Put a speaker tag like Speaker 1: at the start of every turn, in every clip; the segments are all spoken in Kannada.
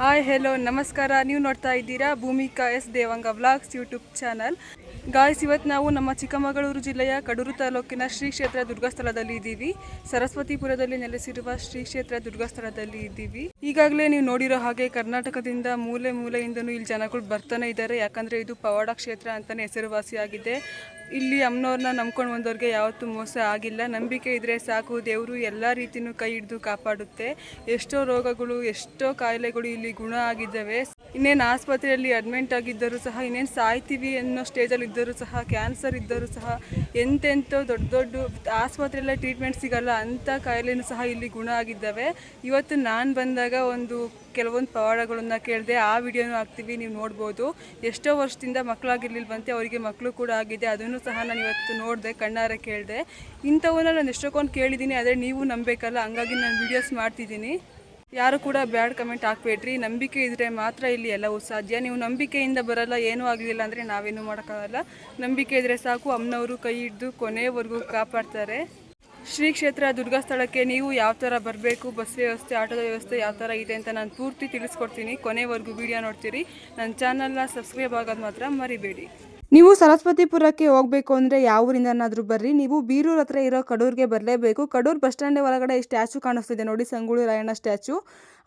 Speaker 1: ಹಾಯ್ ಹೆಲೋ ನಮಸ್ಕಾರ. ನೀವು ನೋಡ್ತಾ ಇದ್ದೀರಾ Bhoomika S Devanga vlogs YouTube channel. Guys ಇವತ್ತು ನಾವು ನಮ್ಮ ಚಿಕ್ಕಮಗಳೂರು ಜಿಲ್ಲೆಯ ಕಡೂರು ತಾಲೂಕಿನ ಶ್ರೀ ಕ್ಷೇತ್ರ ದುರ್ಗಾಸ್ಥಳದಲ್ಲಿ ಇದ್ದೀವಿ. ಸರಸ್ವತಿಪುರದಲ್ಲಿ ನೆಲೆಸಿರುವ ಶ್ರೀ ಕ್ಷೇತ್ರ ದುರ್ಗಾಸ್ಥಳದಲ್ಲಿ ಇದ್ದೀವಿ. ಈಗಾಗಲೇ ನೀವು ನೋಡಿರೋ ಹಾಗೆ ಕರ್ನಾಟಕದಿಂದ ಮೂಲೆ ಮೂಲೆಯಿಂದನೂ ಇಲ್ಲಿ ಜನಗಳು ಬರ್ತಾನೆ ಇದ್ದಾರೆ. ಯಾಕಂದರೆ ಇದು ಪವಾಡ ಕ್ಷೇತ್ರ ಅಂತಲೇ ಹೆಸರುವಾಸಿಯಾಗಿದೆ. ಇಲ್ಲಿ ಅಮ್ಮನವ್ರನ್ನ ನಂಬ್ಕೊಂಡು ಬಂದವ್ರಿಗೆ ಯಾವತ್ತೂ ಮೋಸ ಆಗಿಲ್ಲ. ನಂಬಿಕೆ ಇದ್ದರೆ ಸಾಕು. ದೇವರು ಎಲ್ಲ ರೀತಿಯೂ ಕೈ ಹಿಡಿದು ಕಾಪಾಡುತ್ತೆ. ಎಷ್ಟೋ ರೋಗಗಳು, ಎಷ್ಟೋ ಕಾಯಿಲೆಗಳು ಇಲ್ಲಿ ಗುಣ ಆಗಿದ್ದಾವೆ. ಇನ್ನೇನು ಆಸ್ಪತ್ರೆಯಲ್ಲಿ ಅಡ್ಮಿಂಟ್ ಆಗಿದ್ದರೂ ಸಹ, ಇನ್ನೇನು ಸಾಯ್ತೀವಿ ಅನ್ನೋ ಸ್ಟೇಜಲ್ಲಿ ಇದ್ದರೂ ಸಹ ಕ್ಯಾನ್ಸರ್ ಇದ್ದರೂ ಸಹ ಎಂತೆಂಥೋ ದೊಡ್ಡ ದೊಡ್ಡ ಆಸ್ಪತ್ರೆಯಲ್ಲ ಟ್ರೀಟ್ಮೆಂಟ್ ಸಿಗಲ್ಲ ಅಂಥ ಕಾಯಿಲೆಯೂ ಸಹ ಇಲ್ಲಿ ಗುಣ ಆಗಿದ್ದಾವೆ. ಇವತ್ತು ನಾನು ಬಂದಾಗ ಒಂದು ಕೆಲವೊಂದು ಪವಾಡಗಳನ್ನು ಕೇಳಿದೆ, ಆ ವಿಡಿಯೋನೂ ಹಾಕ್ತೀವಿ, ನೀವು ನೋಡ್ಬೋದು. ಎಷ್ಟೋ ವರ್ಷದಿಂದ ಮಕ್ಕಳಾಗಿರ್ಲಿಲ್ವಂತೆ, ಅವರಿಗೆ ಮಕ್ಕಳು ಕೂಡ ಆಗಿದೆ. ಅದನ್ನು ಸಹ ನಾನು ಇವತ್ತು ನೋಡಿದೆ, ಕಣ್ಣಾರೆ ಕೇಳಿದೆ. ಇಂಥವನ್ನ ನಾನು ಎಷ್ಟೊಂದು ಕೇಳಿದ್ದೀನಿ, ಆದರೆ ನೀವು ನಂಬೇಕಲ್ಲ. ಹಂಗಾಗಿ ನಾನು ವೀಡಿಯೋಸ್ ಮಾಡ್ತಿದ್ದೀನಿ. ಯಾರು ಕೂಡ ಬ್ಯಾಡ್ ಕಮೆಂಟ್ ಹಾಕ್ಬೇಡ್ರಿ. ನಂಬಿಕೆ ಇದ್ರೆ ಮಾತ್ರ ಇಲ್ಲಿ ಎಲ್ಲವೂ ಸಾಧ್ಯ. ನೀವು ನಂಬಿಕೆಯಿಂದ ಬರಲ್ಲ, ಏನೂ ಆಗಲಿಲ್ಲ ಅಂದರೆ ನಾವೇನು ಮಾಡೋಕ್ಕಾಗಲ್ಲ. ನಂಬಿಕೆ ಇದ್ರೆ ಸಾಕು, ಅಮ್ಮನವರು ಕೈ ಹಿಡಿದು ಕೊನೆವರೆಗೂ ಕಾಪಾಡ್ತಾರೆ. ಶ್ರೀ ಕ್ಷೇತ್ರ ದುರ್ಗಸ್ಥಳಕ್ಕೆ ನೀವು ಯಾವ ಥರ ಬರಬೇಕು, ಬಸ್ ವ್ಯವಸ್ಥೆ ಆಟೋದ ವ್ಯವಸ್ಥೆ ಯಾವ ಥರ ಇದೆ ಅಂತ ನಾನು ಪೂರ್ತಿ ತಿಳಿಸ್ಕೊಡ್ತೀನಿ. ಕೊನೆವರೆಗೂ ವಿಡಿಯೋ ನೋಡ್ತೀರಿ. ನನ್ನ ಚಾನಲ್ನ ಸಬ್ಸ್ಕ್ರೈಬ್ ಆಗೋದು ಮಾತ್ರ ಮರಿಬೇಡಿ. ನೀವು ಸರಸ್ವತಿಪುರಕ್ಕೆ ಹೋಗಬೇಕು ಅಂದರೆ ಯಾವ ಬರ್ರಿ. ನೀವು ಬೀರೂರ್ ಹತ್ರ ಇರೋ ಕಡೂರ್ಗೆ ಬರಲೇಬೇಕು. ಕಡೂರ್ ಬಸ್ ಸ್ಟ್ಯಾಂಡ್ ಒಳಗಡೆ ಈ ಸ್ಟ್ಯಾಚು ಕಾಣಿಸ್ತಿದೆ ನೋಡಿ, ಸಂಗೊಳ್ಳಿ ರಾಯಣ್ಣ ಸ್ಟ್ಯಾಚು.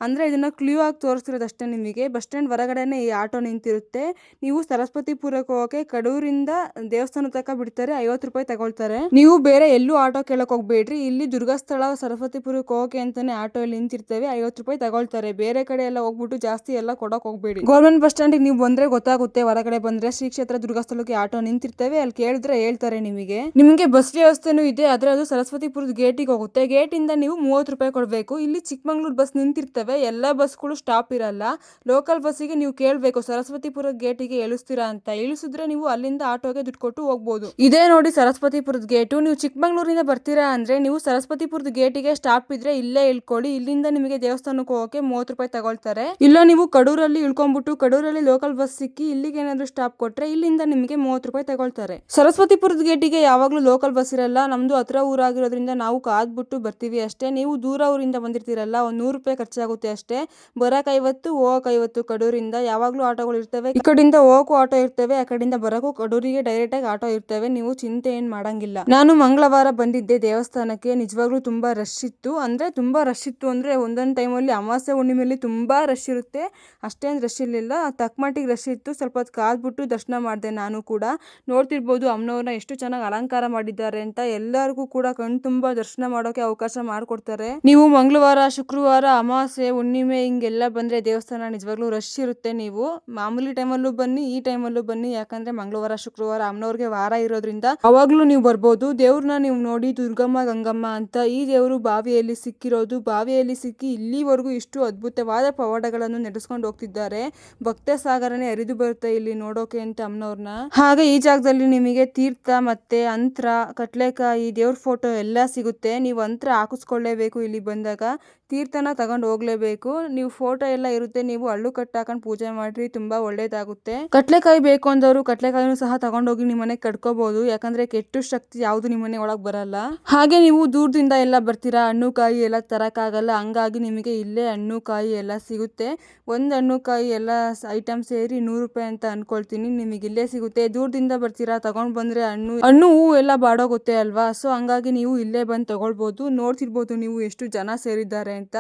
Speaker 1: ಅಂದರೆ ಇದನ್ನು ಕ್ಲೂ ಆಗಿ ತೋರಿಸ್ತಿರೋದು ಅಷ್ಟೇ ನಿಮಗೆ. ಬಸ್ ಸ್ಟ್ಯಾಂಡ್ ಹೊರಗಡೆನೇ ಈ ಆಟೋ ನಿಂತಿರುತ್ತೆ. ನೀವು ಸರಸ್ವತಿಪುರಕ್ಕೆ ಹೋಗೋಕೆ ಕಡೂರಿಂದ ದೇವಸ್ಥಾನ ತನಕ ಬಿಡ್ತಾರೆ, ಐವತ್ತು ರೂಪಾಯಿ ತಗೊಳ್ತಾರೆ. ನೀವು ಬೇರೆ ಎಲ್ಲೂ ಆಟೋ ಕೇಳೋಕೆ ಹೋಗ್ಬೇಡ್ರಿ. ಇಲ್ಲಿ ದುರ್ಗಸ್ಥಳ ಸರಸ್ವತಿಪುರಕ್ಕೆ ಹೋಗೋಕೆ ಅಂತಾನೆ ಆಟೋ ಇಲ್ಲಿ ನಿಂತಿರ್ತೇವೆ, ಐವತ್ತು ರೂಪಾಯಿ ತಗೊಳ್ತಾರೆ. ಬೇರೆ ಕಡೆ ಎಲ್ಲ ಹೋಗ್ಬಿಟ್ಟು ಜಾಸ್ತಿ ಎಲ್ಲ ಕೊಡೋಕೆ ಹೋಗ್ಬೇಡಿ. ಗೌರ್ಮೆಂಟ್ ಬಸ್ ಸ್ಟ್ಯಾಂಡಿಗೆ ನೀವು ಬಂದ್ರೆ ಗೊತ್ತಾಗುತ್ತೆ, ಹೊರಗಡೆ ಬಂದ್ರೆ. ಶ್ರೀ ಕ್ಷೇತ್ರ ದುರ್ಗಾಸ್ಥಳಕ್ಕೆ ಆಟೋ ನಿಂತಿರ್ತೇವೆ, ಅಲ್ಲಿ ಕೇಳಿದ್ರೆ ಹೇಳ್ತಾರೆ ನಿಮಗೆ. ನಿಮಗೆ ಬಸ್ ವ್ಯವಸ್ಥೆನೂ ಇದೆ, ಆದರೆ ಅದು ಸರಸ್ವತಿಪುರದ ಗೇಟಿಗೆ ಹೋಗುತ್ತೆ. ಗೇಟ್ ಇಂದ ನೀವು ಮೂವತ್ತು ರೂಪಾಯಿ ಕೊಡಬೇಕು. ಇಲ್ಲಿ ಚಿಕ್ಕಮಂಗ್ಳೂರು ಬಸ್ ನಿಂತಿರ್ತವೆ. ಎಲ್ಲ ಬಸ್ಗಳು ಸ್ಟಾಪ್ ಇರಲ್ಲ. ಲೋಕಲ್ ಬಸ್ಸಿಗೆ ನೀವು ಕೇಳಬೇಕು ಸರಸ್ವತಿಪುರ ಗೇಟಿಗೆ ಇಳಿಸ್ತೀರಾ ಅಂತ. ಇಳಿಸಿದ್ರೆ ನೀವು ಅಲ್ಲಿಂದ ಆಟೋಗೆ ದುಡ್ಡು ಕೊಟ್ಟು ಹೋಗ್ಬೋದು. ಇದೇ ನೋಡಿ ಸರಸ್ವತಿಪುರದ ಗೇಟು ನೀವು ಚಿಕ್ಕಮಂಗ್ಳೂರಿಂದ ಬರ್ತೀರಾ ಅಂದ್ರೆ ನೀವು ಸರಸ್ವತಿಪುರದ ಗೇಟಿಗೆ ಸ್ಟಾಪ್ ಇದ್ರೆ ಇಲ್ಲೇ ಇಳ್ಕೊಳ್ಳಿ. ಇಲ್ಲಿಂದ ನಿಮಗೆ ದೇವಸ್ಥಾನಕ್ಕೆ ಹೋಗೋಕೆ ಮೂವತ್ತು ರೂಪಾಯಿ ತಗೊಳ್ತಾರೆ. ಇಲ್ಲ ನೀವು ಕಡೂರಲ್ಲಿ ಇಳ್ಕೊಂಡ್ಬಿಟ್ಟು ಕಡೂರಲ್ಲಿ ಲೋಕಲ್ ಬಸ್ ಸಿಕ್ಕಿ ಇಲ್ಲಿಗೆ ಏನಾದರೂ ಸ್ಟಾಪ್ ಕೊಟ್ರೆ ಇಲ್ಲಿಂದ ನಿಮಗೆ ಮೂವತ್ತು ರೂಪಾಯಿ ತಗೊಳ್ತಾರೆ. ಸರಸ್ವತಿಪುರದ ಗೇಟಿಗೆ ಯಾವಾಗಲೂ ಲೋಕಲ್ ಬಸ್ ಇರಲ್ಲ. ನಮ್ದು ಹತ್ರ ಊರಾಗಿರೋದ್ರಿಂದ ನಾವು ಕಾದ್ಬಿಟ್ಟು ಬರ್ತೀವಿ ಅಷ್ಟೇ. ನೀವು ದೂರ ಊರಿಂದ ಬಂದಿರ್ತೀರಲ್ಲ, ಒಂದು ನೂರು ರೂಪಾಯಿ ಖರ್ಚಾಗುತ್ತೆ. ಅಷ್ಟೇ. ಬರಕ್ ಐವತ್ತು ಹೋಗಕ್ ಐವತ್ತು ಕಡೂರಿಂದ ಯಾವಾಗಲೂ ಆಟೋಗಳು ಇರ್ತವೆ. ಈ ಕಡೆಯಿಂದ ಹೋಗಕ್ಕೂ ಆಟೋ ಇರ್ತವೆ, ಆ ಕಡೆಯಿಂದ ಬರಕ್ಕೂ ಕಡೂರಿಗೆ ಡೈರೆಕ್ಟ್ ಆಗಿ ಆಟೋ ಇರ್ತವೆ. ನೀವು ಚಿಂತೆ ಏನ್ ಮಾಡಂಗಿಲ್ಲ. ನಾನು ಮಂಗಳವಾರ ಬಂದಿದ್ದೆ ದೇವಸ್ಥಾನಕ್ಕೆ. ನಿಜವಾಗ್ಲೂ ತುಂಬಾ ರಶ್ ಇತ್ತು. ಅಂದ್ರೆ ತುಂಬಾ ರಶ್ ಇತ್ತು ಅಂದ್ರೆ ಒಂದೊಂದು ಟೈಮಲ್ಲಿ ಅಮಾವಾಸ್ಯೆ ಹುಣ್ಣಿಮೆಯಲ್ಲಿ ತುಂಬಾ ರಶ್ ಇರುತ್ತೆ. ಅಷ್ಟೇನು ರಶ್ ಇರಲಿಲ್ಲ. ತಕ್ಕ ಮಟ್ಟಿಗೆ ರಶ್ ಇತ್ತು. ಸ್ವಲ್ಪ ಹೊತ್ತು ಕಾದ್ಬಿಟ್ಟು ದರ್ಶನ ಮಾಡಿದೆ ನಾನು ಕೂಡ. ನೋಡ್ತಿರ್ಬೋದು ಅಮ್ಮನವ್ರನ್ನ ಎಷ್ಟು ಚೆನ್ನಾಗಿ ಅಲಂಕಾರ ಮಾಡಿದ್ದಾರೆ ಅಂತ. ಎಲ್ಲರಿಗೂ ಕೂಡ ಕಣ್ ತುಂಬಾ ದರ್ಶನ ಮಾಡೋಕೆ ಅವಕಾಶ ಮಾಡಿಕೊಡ್ತಾರೆ. ನೀವು ಮಂಗಳವಾರ, ಶುಕ್ರವಾರ ಅಮಾವಾಸ್ಯೆ ಹುಣ್ಣಿಮೆ ಹಿಂಗೆಲ್ಲ ಬಂದ್ರೆ ದೇವಸ್ಥಾನ ನಿಜವಾಗ್ಲೂ ರಶ್ ಇರುತ್ತೆ ನೀವು. ಮಾಮೂಲಿ ಟೈಮಲ್ಲೂ ಬನ್ನಿ, ಈ ಟೈಮಲ್ಲೂ ಬನ್ನಿ. ಯಾಕಂದ್ರೆ ಮಂಗಳವಾರ, ಶುಕ್ರವಾರ ಅಮ್ಮನವ್ರಿಗೆ ವಾರ ಇರೋದ್ರಿಂದ ಅವಾಗಲೂ ನೀವು ಬರ್ಬೋದು. ದೇವ್ರನ್ನ ನೀವು ನೋಡಿ ದುರ್ಗಮ್ಮ, ಗಂಗಮ್ಮ ಅಂತ ಈ ದೇವರು ಬಾವಿಯಲ್ಲಿ ಸಿಕ್ಕಿರೋದು, ಬಾವಿಯಲ್ಲಿ ಸಿಕ್ಕಿ ಇಲ್ಲಿವರೆಗೂ ಇಷ್ಟು ಅದ್ಭುತವಾದ ಪವಾಡಗಳನ್ನು ನಡೆಸ್ಕೊಂಡು ಹೋಗ್ತಿದ್ದಾರೆ. ಭಕ್ತ ಸಾಗರನೇ ಹರಿದು ಬರುತ್ತೆ ಇಲ್ಲಿ ನೋಡೋಕೆ ಅಂತ ಅಮ್ಮನವ್ರನ್ನ ಹಾಗೆ ಈ ಜಾಗದಲ್ಲಿ ನಿಮಗೆ ತೀರ್ಥ ಮತ್ತೆ ಅಂತ್ರ ಕಟ್ಲೆಕಾಯಿ ದೇವ್ರ ಫೋಟೋ ಎಲ್ಲ ಸಿಗುತ್ತೆ. ನೀವು ಅಂತ್ರ ಹಾಕಿಸ್ಕೊಳ್ಳೇಬೇಕು ಇಲ್ಲಿ ಬಂದಾಗ. ತೀರ್ಥನ ತಗೊಂಡು ಹೋಗ್ಲೇಬೇಕು. ನೀವು ಫೋಟೋ ಎಲ್ಲ ಇರುತ್ತೆ, ನೀವು ಹಳ್ಳು ಕಟ್ ಹಾಕೊಂಡು ಪೂಜೆ ಮಾಡ್ರಿ, ತುಂಬಾ ಒಳ್ಳೇದಾಗುತ್ತೆ. ಕಟ್ಲೆಕಾಯಿ ಬೇಕು ಅಂದವರು ಕಟ್ಲೆಕಾಯಿನು ಸಹ ತಗೊಂಡೋಗಿ ನಿಮ್ಮನೆ ಕಟ್ಕೋಬಹುದು ಯಾಕಂದ್ರೆ ಕೆಟ್ಟು ಶಕ್ತಿ ಯಾವ್ದು ನಿಮ್ಮನೆ ಒಳಗ್ ಬರಲ್ಲ. ಹಾಗೆ ನೀವು ದೂರದಿಂದ ಎಲ್ಲ ಬರ್ತೀರಾ, ಹಣ್ಣು ಕಾಯಿ ಎಲ್ಲ ತರಕಾಗಲ್ಲ ಹಂಗಾಗಿ ನಿಮಗೆ ಇಲ್ಲೇ ಹಣ್ಣು ಕಾಯಿ ಎಲ್ಲ ಸಿಗುತ್ತೆ. ಒಂದ್ ಹಣ್ಣು ಕಾಯಿ ಎಲ್ಲ ಐಟಮ್ ಸೇರಿ ನೂರು ರೂಪಾಯಿ ಅಂತ ಅನ್ಕೊಳ್ತೀನಿ, ನಿಮಗೆ ಇಲ್ಲೇ ಸಿಗುತ್ತೆ. ದೂರದಿಂದ ಬರ್ತೀರಾ, ತಗೊಂಡ್ ಬಂದ್ರೆ ಹಣ್ಣು ಹಣ್ಣು ಹೂವು ಎಲ್ಲ ಬಾಡೋಗುತ್ತೆ ಅಲ್ವಾ? ಸೊ ಹಂಗಾಗಿ ನೀವು ಇಲ್ಲೇ ಬಂದು ತಗೊಳ್ಬಹುದು ನೋಡ್ತಿರ್ಬೋದು ನೀವು ಎಷ್ಟು ಜನ ಸೇರಿದ್ದಾರೆ ಅಂತ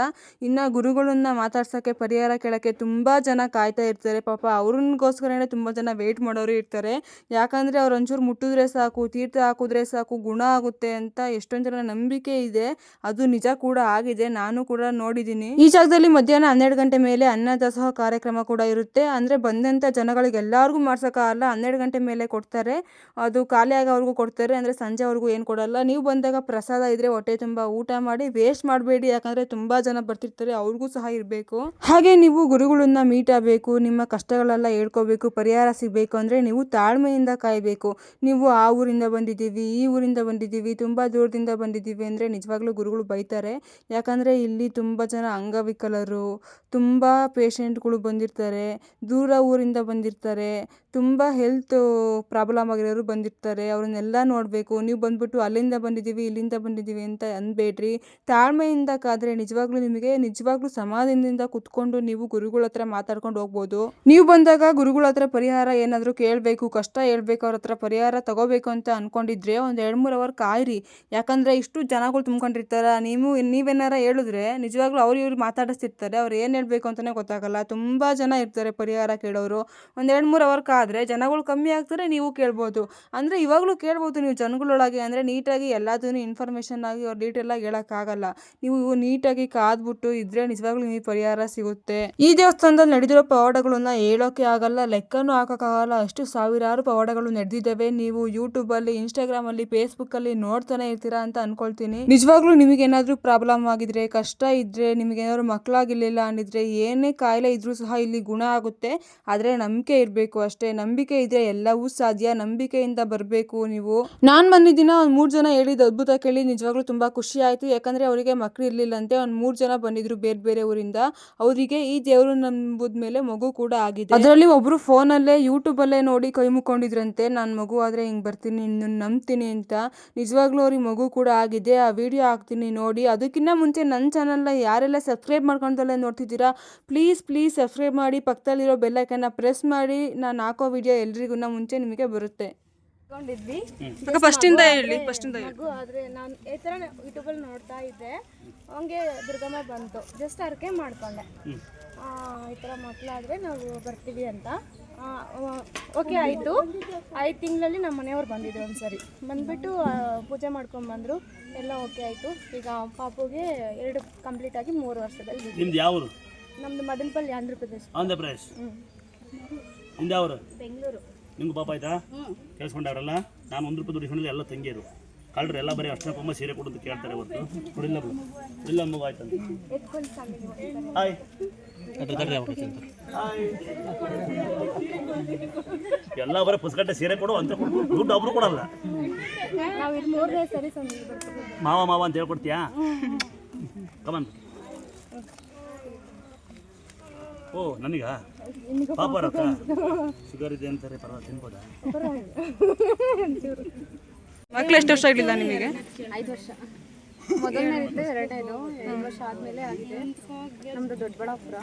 Speaker 1: ಇನ್ನ ಗುರುಗಳನ್ನ ಮಾತಾಡ್ಸೋಕ್ಕೆ ಪರಿಹಾರ ಕೇಳೋಕ್ಕೆ ತುಂಬಾ ಜನ ಕಾಯ್ತಾ ಇರ್ತಾರೆ. ಪಾಪ ಅವ್ರನ್ಗೋಸ್ಕರನೇ ತುಂಬಾ ಜನ ವೆಯ್ಟ್ ಮಾಡೋರು ಇರ್ತಾರೆ. ಯಾಕಂದರೆ ಅವ್ರು ಒಂಚೂರು ಮುಟ್ಟಿದ್ರೆ ಸಾಕು, ತೀರ್ಥ ಹಾಕಿದ್ರೆ ಸಾಕು, ಗುಣ ಆಗುತ್ತೆ ಅಂತ ಎಷ್ಟೊಂದು ಜನ ನಂಬಿಕೆ ಇದೆ. ಅದು ನಿಜ ಕೂಡ ಆಗಿದೆ. ನಾನು ಕೂಡ ನೋಡಿದ್ದೀನಿ ಈ ಜಾಗದಲ್ಲಿ ಮಧ್ಯಾಹ್ನ ಹನ್ನೆರಡು ಗಂಟೆ ಮೇಲೆ ಅನ್ನದಾಸೋಹ ಕಾರ್ಯಕ್ರಮ ಕೂಡ ಇರುತ್ತೆ. ಅಂದರೆ ಬಂದಂಥ ಜನಗಳಿಗೆ ಎಲ್ಲಾರ್ಗೂ ಮಾಡ್ಸೋಕ್ಕಾಗಲ್ಲ ಹನ್ನೆರಡು ಗಂಟೆ ಮೇಲೆ ಕೊಡ್ತಾರೆ. ಅದು ಖಾಲಿ ಅವ್ರಿಗೂ ಕೊಡ್ತಾರೆ. ಅಂದರೆ ಸಂಜೆವರೆಗೂ ಏನು ಕೊಡಲ್ಲ. ನೀವು ಬಂದಾಗ ಪ್ರಸಾದ ಇದ್ರೆ ಹೊಟ್ಟೆ ತುಂಬ ಊಟ ಮಾಡಿ ವೇಸ್ಟ್ ಮಾಡಬೇಡಿ. ಯಾಕಂದ್ರೆ ತುಂಬಾ ಜನ ಬರ್ತಿರ್ತಾರೆ, ಅವ್ರಿಗೂ ಸಹ ಇರಬೇಕು. ಹಾಗೆ ನೀವು ಗುರುಗಳನ್ನ ಮೀಟ್ ಆಗಬೇಕು ನಿಮ್ಮ ಕಷ್ಟಗಳೆಲ್ಲ ಹೇಳ್ಕೋಬೇಕು, ಪರಿಹಾರ ಸಿಗಬೇಕು ಅಂದ್ರೆ ನೀವು ತಾಳ್ಮೆಯಿಂದ ಕಾಯಬೇಕು. ನೀವು ಆ ಊರಿಂದ ಬಂದಿದ್ದೀವಿ, ಈ ಊರಿಂದ ಬಂದಿದ್ದೀವಿ, ತುಂಬಾ ದೂರದಿಂದ ಬಂದಿದ್ದೀವಿ ಅಂದ್ರೆ ನಿಜವಾಗ್ಲೂ ಗುರುಗಳು ಬೈತಾರೆ. ಯಾಕಂದ್ರೆ ಇಲ್ಲಿ ತುಂಬಾ ಜನ ಅಂಗವಿಕಲರು, ತುಂಬಾ ಪೇಷೆಂಟ್ಗಳು ಬಂದಿರ್ತಾರೆ, ದೂರ ಊರಿಂದ ಬಂದಿರ್ತಾರೆ, ತುಂಬ ಹೆಲ್ತ್ ಪ್ರಾಬ್ಲಮ್ ಆಗಿರೋರು ಬಂದಿರ್ತಾರೆ, ಅವ್ರನ್ನೆಲ್ಲ ನೋಡಬೇಕು. ನೀವು ಬಂದ್ಬಿಟ್ಟು ಅಲ್ಲಿಂದ ಬಂದಿದ್ದೀವಿ, ಇಲ್ಲಿಂದ ಬಂದಿದ್ದೀವಿ ಅಂತ ಅನ್ಬೇಡ್ರಿ. ತಾಳ್ಮೆಯಿಂದ ಕಾದ್ರೆ ನಿಜವಾಗ್ಲೂ ನಿಜವಾಗ್ಲೂ ನಿಮಗೆ ನಿಜವಾಗ್ಲೂ ಸಮಾಧಾನದಿಂದ ಕುತ್ಕೊಂಡು ನೀವು ಗುರುಗಳ ಹತ್ರ ಮಾತಾಡ್ಕೊಂಡು ಹೋಗ್ಬೋದು. ನೀವು ಬಂದಾಗ ಗುರುಗಳ ಹತ್ರ ಪರಿಹಾರ ಏನಾದರೂ ಕೇಳಬೇಕು, ಕಷ್ಟ ಹೇಳ್ಬೇಕು, ಅವ್ರ ಹತ್ರ ಪರಿಹಾರ ತಗೋಬೇಕು ಅಂತ ಅನ್ಕೊಂಡಿದ್ರೆ ಒಂದು ಎರಡು ಮೂರು ಅವರ್ ಕಾಯಿರಿ. ಯಾಕಂದ್ರೆ ಇಷ್ಟು ಜನಗಳು ತುಂಬ್ಕೊಂಡಿರ್ತಾರ. ನೀವು ನೀವೇನಾರ ಹೇಳಿದ್ರೆ ನಿಜವಾಗ್ಲೂ ಅವ್ರು ಇವ್ರು ಮಾತಾಡಿಸ್ತಿರ್ತಾರೆ. ಅವ್ರು ಏನು ಹೇಳಬೇಕು ಅಂತಲೇ ಗೊತ್ತಾಗಲ್ಲ. ತುಂಬ ಜನ ಇರ್ತಾರೆ ಪರಿಹಾರ ಕೇಳೋರು. ಒಂದು ಎರಡು ಮೂರು ಅವರ್ ಕಾದ್ರೆ ಜನಗಳು ಕಮ್ಮಿ ಆಗ್ತಾರೆ, ನೀವು ಕೇಳ್ಬೋದು. ಅಂದರೆ ಇವಾಗಲೂ ಕೇಳ್ಬೋದು ನೀವು ಜನಗಳೊಳಗೆ. ಅಂದರೆ ನೀಟಾಗಿ ಎಲ್ಲದನ್ನು ಇನ್ಫಾರ್ಮೇಷನ್ ಆಗಿ ಅವ್ರು ಡೀಟೇಲಾಗಿ ಹೇಳೋಕ್ಕಾಗಲ್ಲ ನೀವು ನೀಟಾಗಿ ಕಾದ್ಬಿಟ್ಟು ಇದ್ರೆ ನಿಜವಾಗ್ಲೂ ನಿಮಗೆ ಪರಿಹಾರ ಸಿಗುತ್ತೆ. ಈ ದೇವಸ್ಥಾನದಲ್ಲಿ ನಡೆದಿರೋ ಪವಾಡಗಳನ್ನ ಹೇಳೋಕೆ ಆಗಲ್ಲ, ಲೆಕ್ಕನೂ ಹಾಕೋಕ್ಕಾಗಲ್ಲ. ಅಷ್ಟು ಸಾವಿರಾರು ಪವಾಡಗಳು ನಡೆದಿದ್ದಾವೆ. ನೀವು ಯೂಟ್ಯೂಬ್ ಅಲ್ಲಿ ಇನ್ಸ್ಟಾಗ್ರಾಮ್ ಅಲ್ಲಿ ಫೇಸ್ಬುಕ್ ಅಲ್ಲಿ ನೋಡ್ತಾನೆ ಇರ್ತೀರಾ ಅಂತ ಅನ್ಕೊಳ್ತೀನಿ. ನಿಜವಾಗ್ಲೂ ನಿಮಗೆ ಏನಾದ್ರು ಪ್ರಾಬ್ಲಮ್ ಆಗಿದ್ರೆ, ಕಷ್ಟ ಇದ್ರೆ ನಿಮಗೆ ಏನಾದ್ರು ಮಕ್ಕಳಾಗಿರ್ಲಿಲ್ಲ ಅಂದಿದ್ರೆ, ಏನೇ ಕಾಯಿಲೆ ಇದ್ರೂ ಸಹ ಇಲ್ಲಿ ಗುಣ ಆಗುತ್ತೆ. ಆದ್ರೆ ನಂಬಿಕೆ ಇರಬೇಕು ಅಷ್ಟೇ. ನಂಬಿಕೆ ಇದ್ರೆ ಎಲ್ಲವೂ ಸಾಧ್ಯ. ನಂಬಿಕೆಯಿಂದ ಬರಬೇಕು ನೀವು. ನಾನು ದಿನ ಒಂದು ಮೂರು ಜನ ಹೇಳಿದ ಅದ್ಭುತ ಕೇಳಿ ನಿಜವಾಗ್ಲೂ ತುಂಬಾ ಖುಷಿ ಆಯ್ತು. ಯಾಕಂದ್ರೆ ಅವರಿಗೆ ಮಕ್ಕಳು ಇರಲಿಲ್ಲಂತೆ ಒಂದು ಮೂರು ಜನ ಬಂದಿದ್ರು ಬೇರೆ ಬೇರೆ ಊರಿಂದ. ಅವರಿಗೆ ಈ ದೇವರು ನಂಬುದ ಮೇಲೆ ಮಗು ಕೂಡ ಆಗಿದೆ. ಅದರಲ್ಲಿ ಒಬ್ರು ಫೋನಲ್ಲೇ ಯೂಟ್ಯೂಬಲ್ಲೇ ನೋಡಿ ಕೈ ಮುಕ್ಕೊಂಡಿದ್ರಂತೆ. ನಾನು ಮಗು ಆದ್ರೆ ಹಿಂಗ್ ಬರ್ತೀನಿ ನಂಬ್ತೀನಿ ಅಂತ. ನಿಜವಾಗ್ಲೂ ಅವ್ರಿಗೆ ಮಗು ಕೂಡ ಆಗಿದೆ. ಆ ವಿಡಿಯೋ ಹಾಕ್ತೀನಿ ನೋಡಿ. ಅದಕ್ಕಿಂತ ಮುಂಚೆ ನನ್ನ ಚಾನಲ್ನ ಯಾರೆಲ್ಲ ಸಬ್ಸ್ಕ್ರೈಬ್ ಮಾಡ್ಕೊಂಡಲ್ಲೇ ನೋಡ್ತಿದ್ದೀರಾ ಪ್ಲೀಸ್ ಪ್ಲೀಸ್ ಸಬ್ಸ್ಕ್ರೈಬ್ ಮಾಡಿ, ಪಕ್ಕದಲ್ಲಿರೋ ಬೆಲ್ಲೈಕನ್ನ ಪ್ರೆಸ್ ಮಾಡಿ. ನಾನು ಹಾಕೋ ವಿಡಿಯೋ ಎಲ್ರಿಗೂ ಮುಂಚೆ ನಿಮಗೆ ಬರುತ್ತೆ.
Speaker 2: ಇಟ್ಕೊಂಡಿದ್ವಿ.
Speaker 1: ಫಸ್ಟಿಂದ ಹೇಳಿ ಫಸ್ಟಿಂದ
Speaker 2: ಮಗು ಆದರೆ ನಾನು ಈ ಥರ ಯೂಟ್ಯೂಬಲ್ಲಿ ನೋಡ್ತಾ ಇದ್ದೆ. ಹಂಗೆ ದುರ್ಗಮ್ಮ ಬಂತು. ಜಸ್ಟ್ ಅರ್ಕೆ ಮಾಡ್ಕೊಂಡೆ. ಆ, ಈ ಥರ ಮಕ್ಕಳಾದರೆ ನಾವು ಬರ್ತೀವಿ ಅಂತ. ಓಕೆ ಆಯಿತು. ಐದು ತಿಂಗಳಲ್ಲಿ ನಮ್ಮ ಮನೆಯವ್ರು ಬಂದಿದ್ರು ಒಂದು ಸರಿ ಬಂದುಬಿಟ್ಟು ಪೂಜೆ ಮಾಡ್ಕೊಂಬಂದರು ಎಲ್ಲ ಓಕೆ ಆಯಿತು. ಈಗ ಪಾಪುಗೆ ಎರಡು ಕಂಪ್ಲೀಟ್ ಆಗಿ ಮೂರು ವರ್ಷದಲ್ಲಿ.
Speaker 3: ನಿಮ್ದು ಯಾವ
Speaker 2: ನಮ್ಮದು ಮದನಪಲ್ಲಿ ಆಂಧ್ರ ಪ್ರದೇಶ
Speaker 3: ಆಂಧ್ರ ಪ್ರದೇಶ್
Speaker 2: ಬೆಂಗಳೂರು.
Speaker 3: ನಿಮ್ಗೆ ಪಾಪ ಆಯ್ತಾ? ಕೇಳಿಸ್ಕೊಂಡವ್ರಲ್ಲ ನಾನು ಒಂದು ರೂಪಾಯಿ ದುಡ್ಡು ಎಲ್ಲ ತಂಗಿಯರು. ಕಳ್ಳರು ಎಲ್ಲ ಬರೀ ಅಷ್ಟೇ ಅಮ್ಮ ಸೀರೆ ಕೊಡು ಅಂತ ಕೇಳ್ತಾರೆ ಇವತ್ತು. ಕೊಡಿಲ್ಲ ಇಲ್ಲ ಮಗು ಆಯ್ತಂತ ಹಾಯ್ ಎಲ್ಲ ಬರೀ ಪುಸ್ಕಟ್ಟೆ ಸೀರೆ ಕೊಡು ಅಂತ ಕೊಡು. ದುಡ್ಡು ಒಬ್ರು ಕೊಡಲ್ಲ. ಮಾವ ಮಾವ ಅಂತ ಹೇಳ್ಕೊಡ್ತೀಯಾ? ಕಮನ್ ಓ ನನಗ? ಪಾಪ ರಕ್ಕ. ಶುಗರ್ ಇದೆ ಅಂತಾರೆ ಪರವಾಗಿಲ್ಲ ತಿನ್ಬೋದಾ?
Speaker 1: ಮಕ್ಳು ಎಷ್ಟು ವರ್ಷ ಆಗಿಲ್ಲ ನಿಮಗೆ?
Speaker 2: ಐದು ವರ್ಷ. ಮೊದಲನೇದು ಎರಡನೇದು. ಎರಡು ವರ್ಷ ಆದಮೇಲೆ ಆಗಿದೆ. ನಮ್ಮದು ದೊಡ್ಡಬಳ್ಳಾಪುರ.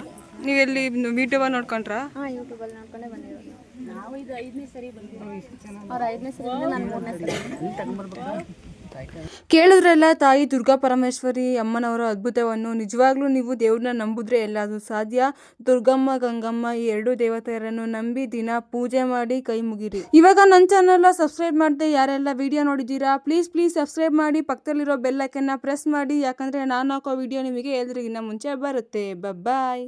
Speaker 1: ನೀವು ಎಲ್ಲಿ ಯೂಟ್ಯೂಬ್ ನೋಡ್ಕೊಂಡ್ರಾ?
Speaker 2: ಹಾಂ ಯೂಟ್ಯೂಬಲ್ಲಿ ನೋಡ್ಕೊಂಡೇ ಬಂದಿರೋದು. ನಾವು ಇದು ಐದನೇ ಸರಿ ಬಂದಿದ್ದೀವಿ ಅವ್ರು ಐದನೇ ಸರಿ ನಾನು ಮೂರನೇ ಸರಿ
Speaker 1: ಕೇಳಿದ್ರಲ್ಲ ತಾಯಿ ದುರ್ಗಾ ಪರಮೇಶ್ವರಿ ಅಮ್ಮನವರ ಅದ್ಭುತವನ್ನು ನಿಜವಾಗ್ಲೂ ನೀವು ದೇವ್ರನ್ನ ನಂಬಿದ್ರೆ ಎಲ್ಲಾದರೂ ಸಾಧ್ಯ? ದುರ್ಗಮ್ಮ, ಗಂಗಮ್ಮ ಈ ಎರಡು ದೇವತೆಯರನ್ನು ನಂಬಿ ದಿನ ಪೂಜೆ ಮಾಡಿ ಕೈ ಮುಗಿರಿ. ಇವಾಗ ನನ್ನ ಚಾನಲ್ ಸಬ್ಸ್ಕ್ರೈಬ್ ಮಾಡದೆ ಯಾರೆಲ್ಲ ವಿಡಿಯೋ ನೋಡಿದ್ದೀರಾ ಪ್ಲೀಸ್ ಪ್ಲೀಸ್ ಸಬ್ಸ್ಕ್ರೈಬ್ ಮಾಡಿ, ಪಕ್ಕದಲ್ಲಿರೋ ಬೆಲ್ ಐಕನ್ನ ಪ್ರೆಸ್ ಮಾಡಿ. ಯಾಕಂದ್ರೆ ನಾನು ಹಾಕೋ ವಿಡಿಯೋ ನಿಮಗೆ ಎಲ್ರಿಗಿನ್ನ ಮುಂಚೆ ಬರುತ್ತೆ. ಬಾಯ್